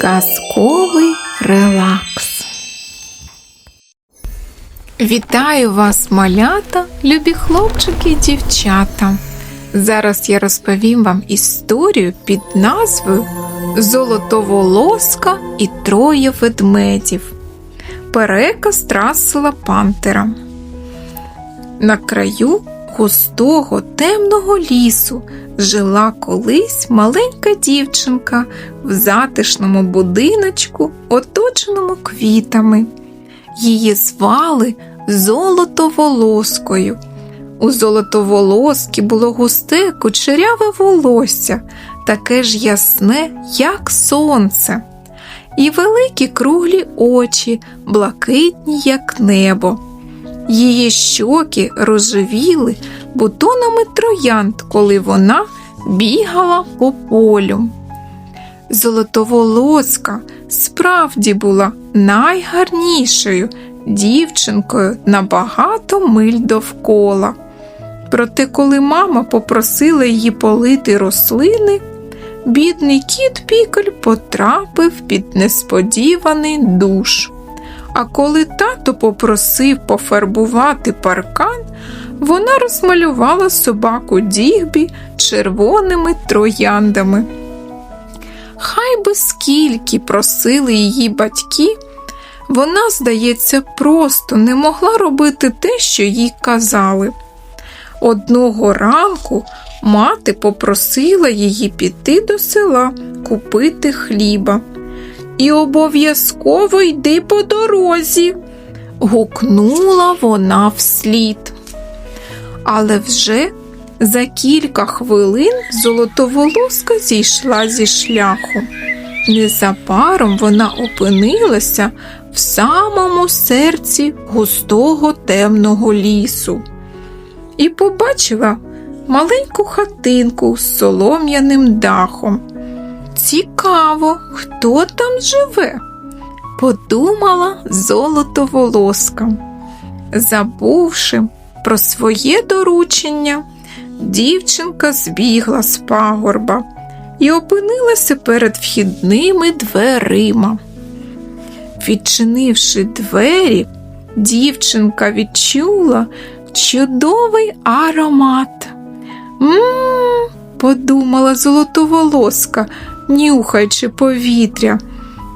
Казковий релакс. Вітаю вас, малята, любі хлопчики і дівчата. Зараз я розповім вам історію під назвою Золотоволоска і троє ведмедів. Переказ Трасела Пантера. На краю густого темного лісу жила колись маленька дівчинка в затишному будиночку, оточеному квітами. Її звали Золотоволоскою. У золотоволоски було густе кучеряве волосся, таке ж ясне, як сонце, і великі круглі очі, блакитні, як небо. Її щоки розживіли бутонами троянд, коли вона бігала по полю. Золотоволоска справді була найгарнішою дівчинкою на багато миль довкола. Проте, коли мама попросила її полити рослини, бідний кіт Пікель потрапив під несподіваний душ. А коли тато попросив пофарбувати паркан, вона розмалювала собаку Дігбі червоними трояндами. Хай би скільки просили її батьки, вона, здається, просто не могла робити те, що їй казали. Одного ранку мати попросила її піти до села купити хліба. І обов'язково йди по дорозі, гукнула вона вслід. Але вже за кілька хвилин золотоволоска зійшла зі шляху. Незабаром вона опинилася в самому серці густого темного лісу і побачила маленьку хатинку з солом'яним дахом. Цікаво, хто там живе, подумала золотоволоска. Забувши про своє доручення, дівчинка збігла з пагорба і опинилася перед вхідними дверима. Відчинивши двері, дівчинка відчула чудовий аромат. М-м, подумала золотоволоска, нюхаючи повітря.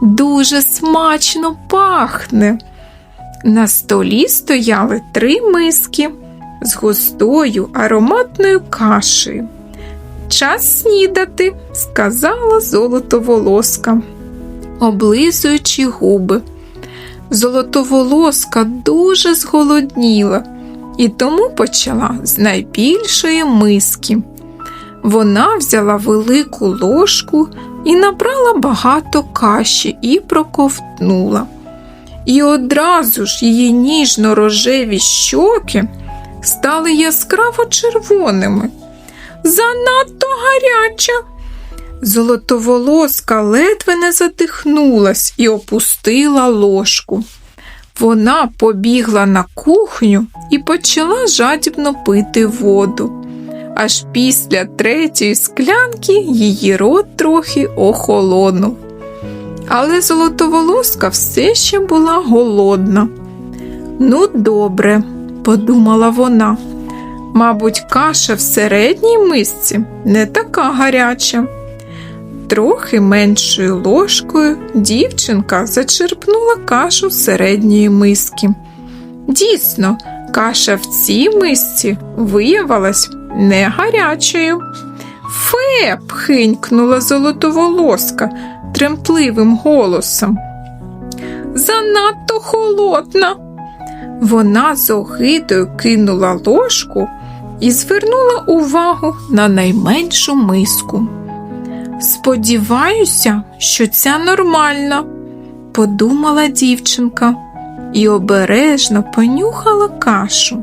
Дуже смачно пахне. На столі стояли три миски з густою ароматною кашею. Час снідати, сказала золотоволоска, облизуючи губи. Золотоволоска дуже зголодніла і тому почала з найбільшої миски. Вона взяла велику ложку і набрала багато каші і проковтнула. І одразу ж її ніжно-рожеві щоки стали яскраво червоними. Занадто гаряча. Золотоволоска ледве не задихнулась і опустила ложку. Вона побігла на кухню і почала жадібно пити воду. Аж після третьої склянки її рот трохи охолонув. Але золотоволоска все ще була голодна. Ну, добре, подумала вона. Мабуть, каша в середній мисці не така гаряча. Трохи меншою ложкою дівчинка зачерпнула кашу середньої миски. Дійсно, каша в цій мисці виявилась не гарячою. Фе, пхинькнула золотоволоска тремтливим голосом. Занадто холодна. Вона з огидою кинула ложку і звернула увагу на найменшу миску. Сподіваюся, що ця нормальна, подумала дівчинка і обережно понюхала кашу.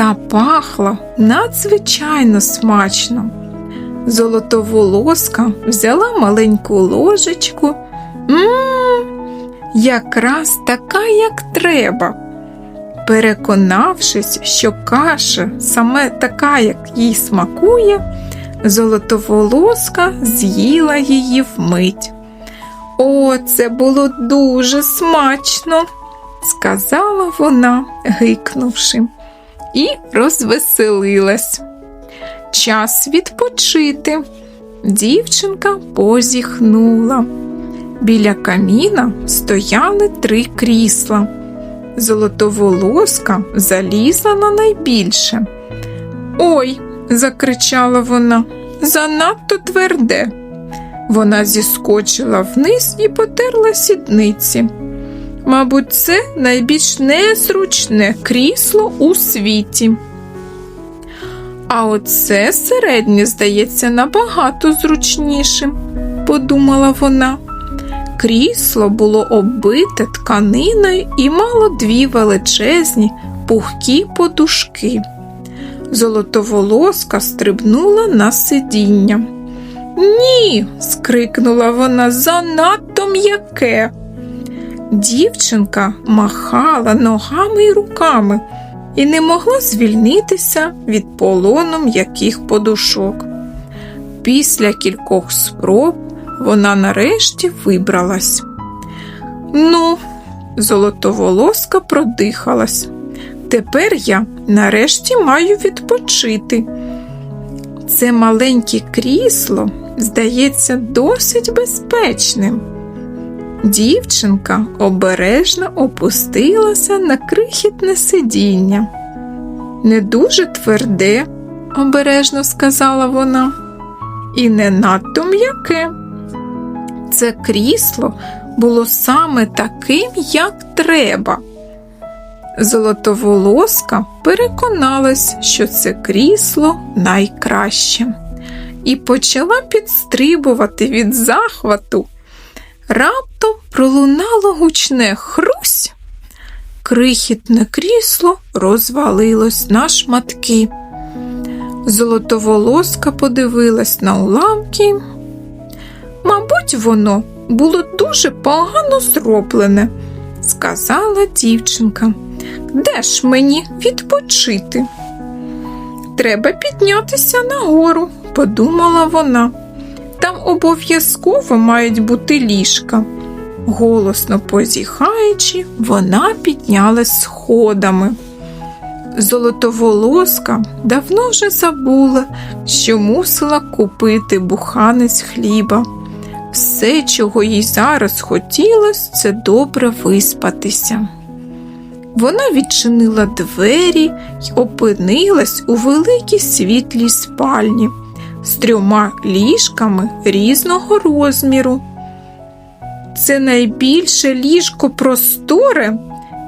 Та пахла надзвичайно смачно. Золотоволоска взяла маленьку ложечку. Мм, якраз така, як треба. Переконавшись, що каша саме така, як їй смакує, золотоволоска з'їла її вмить. О, це було дуже смачно, сказала вона, гикнувши, і розвеселилась. Час відпочити. Дівчинка позіхнула. Біля каміна стояли три крісла. Золотоволоска залізла на найбільше. Ой, закричала вона, занадто тверде. Вона зіскочила вниз і потерла сідниці. Мабуть, це найбільш незручне крісло у світі. А оце середнє здається набагато зручнішим, подумала вона. Крісло було оббите тканиною і мало дві величезні пухкі подушки. Золотоволоска стрибнула на сидіння. Ні, скрикнула вона занадто м'яке. Дівчинка махала ногами й руками і не могла звільнитися від полону м'яких подушок. Після кількох спроб вона нарешті вибралась. Ну, золотоволоска продихалась. Тепер я нарешті маю відпочити. Це маленьке крісло здається досить безпечним. Дівчинка обережно опустилася на крихітне сидіння. Не дуже тверде, обережно сказала вона, і не надто м'яке. Це крісло було саме таким, як треба. Золотоволоска переконалась, що це крісло найкраще, і почала підстрибувати від захвату. Пролунало гучне хрусь. Крихітне крісло розвалилось на шматки. Золотоволоска подивилась на уламки. Мабуть, воно було дуже погано зроблене, сказала дівчинка. Де ж мені відпочити? Треба піднятися нагору, подумала вона. Там обов'язково мають бути ліжка. Голосно позіхаючи, вона піднялась сходами. Золотоволоска давно вже забула, що мусила купити буханець хліба. Все, чого їй зараз хотілося, це добре виспатися. Вона відчинила двері й опинилась у великій світлій спальні з трьома ліжками різного розміру. Це найбільше ліжко просторе,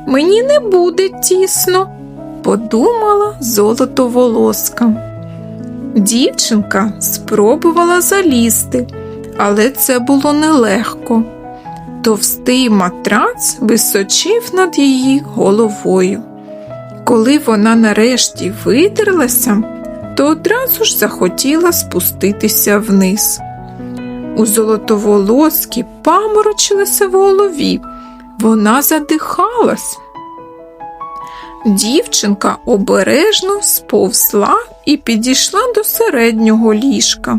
мені не буде тісно, подумала золотоволоска. Дівчинка спробувала залізти, але це було нелегко. Товстий матрац височив над її головою. Коли вона нарешті видерлася, то одразу ж захотіла спуститися вниз. У золотоволоски паморочилася в голові, вона задихалась. Дівчинка обережно сповзла і підійшла до середнього ліжка.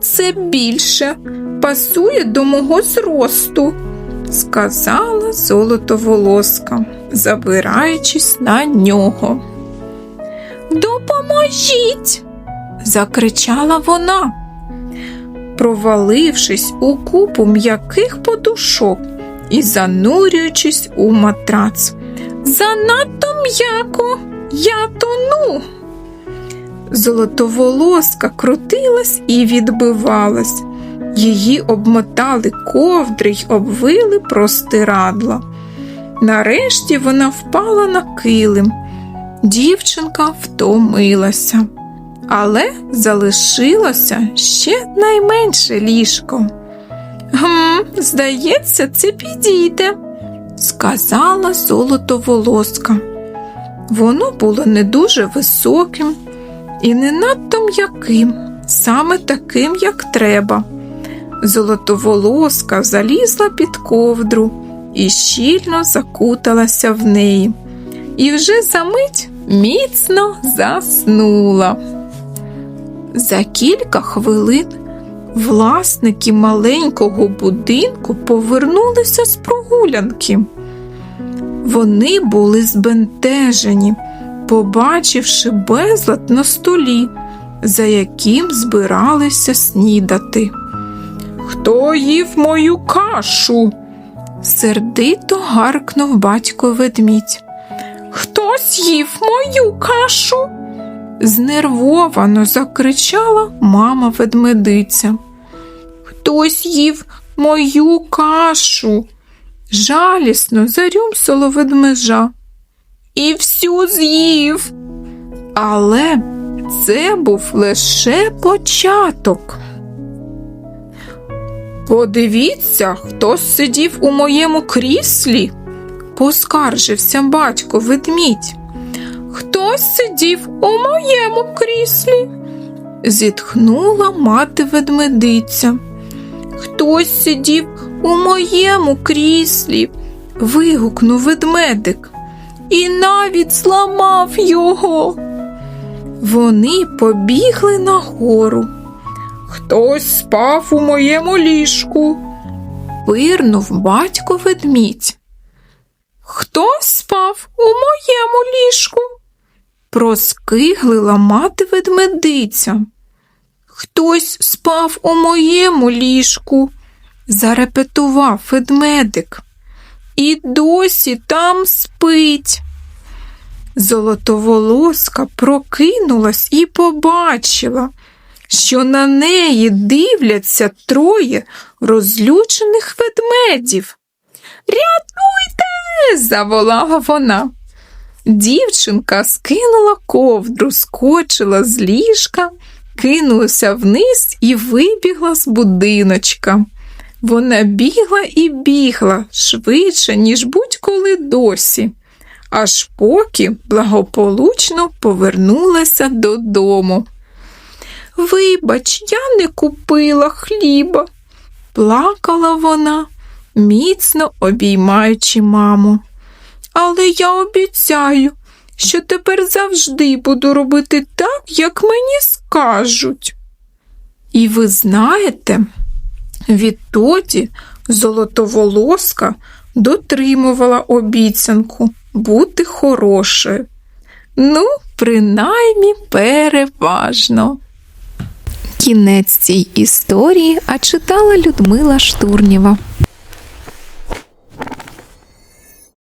Це більше пасує до мого зросту, сказала золотоволоска, забираючись на нього. Допоможіть, закричала вона, провалившись у купу м'яких подушок і занурюючись у матрац. Занадто м'яко, я тону. Золотоволоска крутилась і відбивалась. Її обмотали ковдри й обвили простирадла. Нарешті вона впала на килим. Дівчинка втомилася, але залишилося ще найменше ліжко. Гм, здається, це підійде, сказала золотоволоска. Воно було не дуже високим і не надто м'яким, саме таким, як треба. Золотоволоска залізла під ковдру і щільно закуталася в неї, і вже за мить міцно заснула. За кілька хвилин власники маленького будинку повернулися з прогулянки. Вони були збентежені, побачивши безлад на столі, за яким збиралися снідати. Хто їв мою кашу? сердито гаркнув батько ведмідь. Хтось їв мою кашу. Знервовано закричала мама ведмедиця. Хтось їв мою кашу. Жалісно зарюмсало ведмежа. І всю з'їв. Але це був лише початок. Подивіться, хто сидів у моєму кріслі, поскаржився батько ведмідь. Хтось сидів у моєму кріслі, зітхнула мати ведмедиця. Хтось сидів у моєму кріслі, вигукнув ведмедик, і навіть зламав його. Вони побігли нагору. Хтось спав у моєму ліжку, пирнув батько ведмідь. Хтось спав у моєму ліжку, проскиглила мати ведмедиця. Хтось спав у моєму ліжку, зарепетував ведмедик. І досі там спить. Золотоволоска прокинулась і побачила, що на неї дивляться троє розлючених ведмедів. Рятуйте! заволала вона. Дівчинка скинула ковдру, скочила з ліжка, кинулася вниз і вибігла з будиночка. Вона бігла і бігла швидше, ніж будь-коли досі, аж поки благополучно повернулася додому. Вибач, я не купила хліба, плакала вона, міцно обіймаючи маму. Але я обіцяю, що тепер завжди буду робити так, як мені скажуть. І ви знаєте, відтоді золотоволоска дотримувала обіцянку бути хорошою. Ну, принаймні переважно. Кінець цій історії, а читала Людмила Штурнєва.